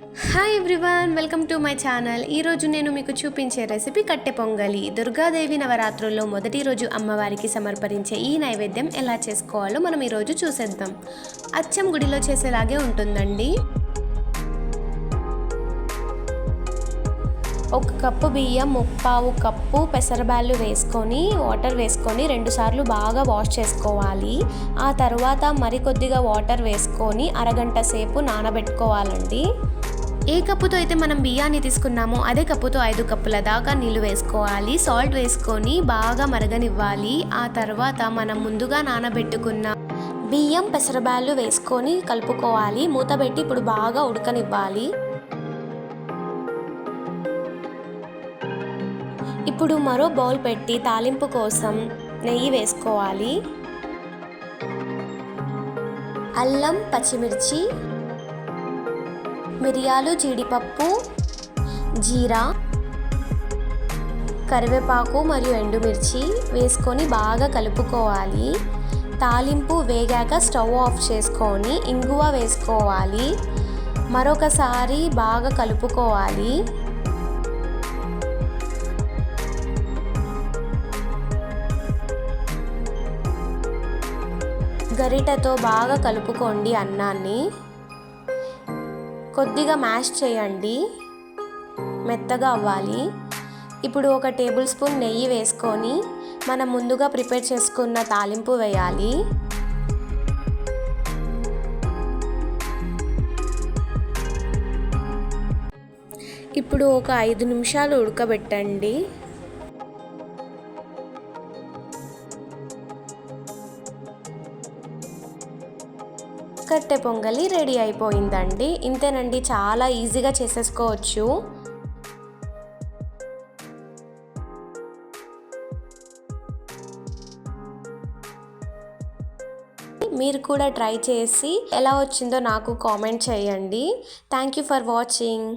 Hi everyone welcome to my channel ఈరోజు నేను మీకు చూపించే రెసిపీ కట్టె పొంగలి. దుర్గాదేవి నవరాత్రుల్లో మొదటి రోజు అమ్మవారికి సమర్పించే ఈ నైవేద్యం ఎలా చేసుకోవాలో మనం ఈరోజు చూసేద్దాం. అచ్చం గుడిలో చేసేలాగే ఉంటుందండి. ఒక కప్పు బియ్యం ముప్పావు కప్పు పెసరబ్యాళ్ళు వేసుకొని వాటర్ వేసుకొని రెండుసార్లు బాగా వాష్ చేసుకోవాలి. ఆ తర్వాత మరికొద్దిగా వాటర్ వేసుకొని అరగంట సేపు నానబెట్టుకోవాలండి. ఏ కప్పుతో అయితే మనం బియ్యాన్ని తీసుకున్నామో అదే కప్పుతో ఐదు కప్పుల దాకా నీళ్ళు వేసుకోవాలి. సాల్ట్ వేసుకొని బాగా మరగనివ్వాలి. ఆ తర్వాత మనం ముందుగా నానబెట్టుకున్న బియ్యం పెసరబ్యాళ్ళు వేసుకొని కలుపుకోవాలి. మూతబెట్టి ఇప్పుడు బాగా ఉడకనివ్వాలి. ఇప్పుడు మరో బౌల్ పెట్టి తాలింపు కోసం నెయ్యి వేసుకోవాలి. అల్లం పచ్చిమిర్చి మిరియాలు జీడిపప్పు జీరా కరివేపాకు మరియు ఎండుమిర్చి వేసుకొని బాగా కలుపుకోవాలి. తాలింపు వేగాక స్టవ్ ఆఫ్ చేసుకొని ఇంగువ వేసుకోవాలి. మరొకసారి బాగా కలుపుకోవాలి. గరిటెతో బాగా కలుపుకోండి అన్నాన్ని. కొద్దిగా మ్యాష్ చేయండి. మెత్తగా అవ్వాలి. ఇప్పుడు ఒక టేబుల్ స్పూన్ నెయ్యి వేసుకొని మనం ముందుగా ప్రిపేర్ చేసుకున్న తాలింపు వేయాలి. ఇప్పుడు ఒక ఐదు నిమిషాలు ఉడకబెట్టండి. కట్టె పొంగలి రెడీ అయిపోయిందండి. ఇంతేనండి చాలా ఈజీగా చేసేసుకోవచ్చు. మీరు కూడా ట్రై చేసి ఎలా వచ్చిందో నాకు కామెంట్ చేయండి. Thank you for watching.